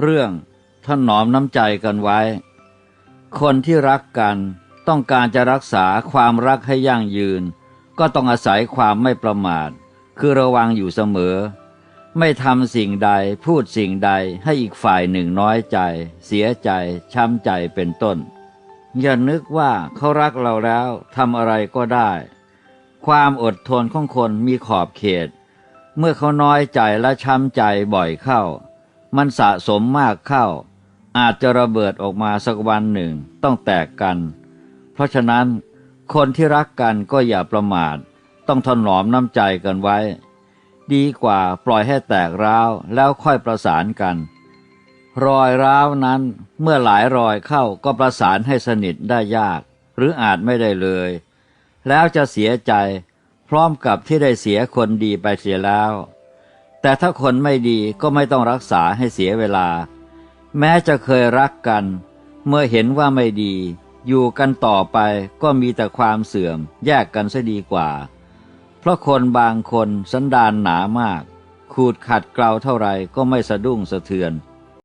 เรื่องถนอมน้ำใจกันไว้ คนที่รักกันต้องการจะรักษาความรักให้ยั่งยืน ก็ต้องอาศัยความไม่ประมาท คือระวังอยู่เสมอ ไม่ทำสิ่งใดพูดสิ่งใดให้อีกฝ่ายหนึ่งน้อยใจ เสียใจ ช้ำใจเป็นต้น อย่านึกว่าเขารักเราแล้วทำอะไรก็ได้ ความอดทนของคนมีขอบเขต เมื่อเขาน้อยใจและช้ำใจบ่อยเข้า มันสะสมมากเข้า อาจจะระเบิดออกมาสักวันหนึ่งต้องแตกกัน เพราะฉะนั้นคนที่รักกันก็อย่าประมาท ต้องถนอมน้ำใจกันไว้ ดีกว่าปล่อยให้แตกร้าวแล้วค่อยประสานกัน รอยร้าวนั้นเมื่อหลายรอยเข้าก็ประสานให้สนิทได้ยาก หรืออาจไม่ได้เลย แล้วจะเสียใจพร้อมกับที่ได้เสียคนดีไปเสียแล้ว แต่ถ้าคนไม่ดีก็ไม่ต้องรักษาให้เสียเวลา แม้จะเคยรักกัน เมื่อเห็นว่าไม่ดี อยู่กันต่อไปก็มีแต่ความเสื่อมแยกกันซะดีกว่า เพราะคนบางคนสันดานหนามาก ขูดขัดเกลาเท่าไรก็ไม่สะดุ้งสะเทือน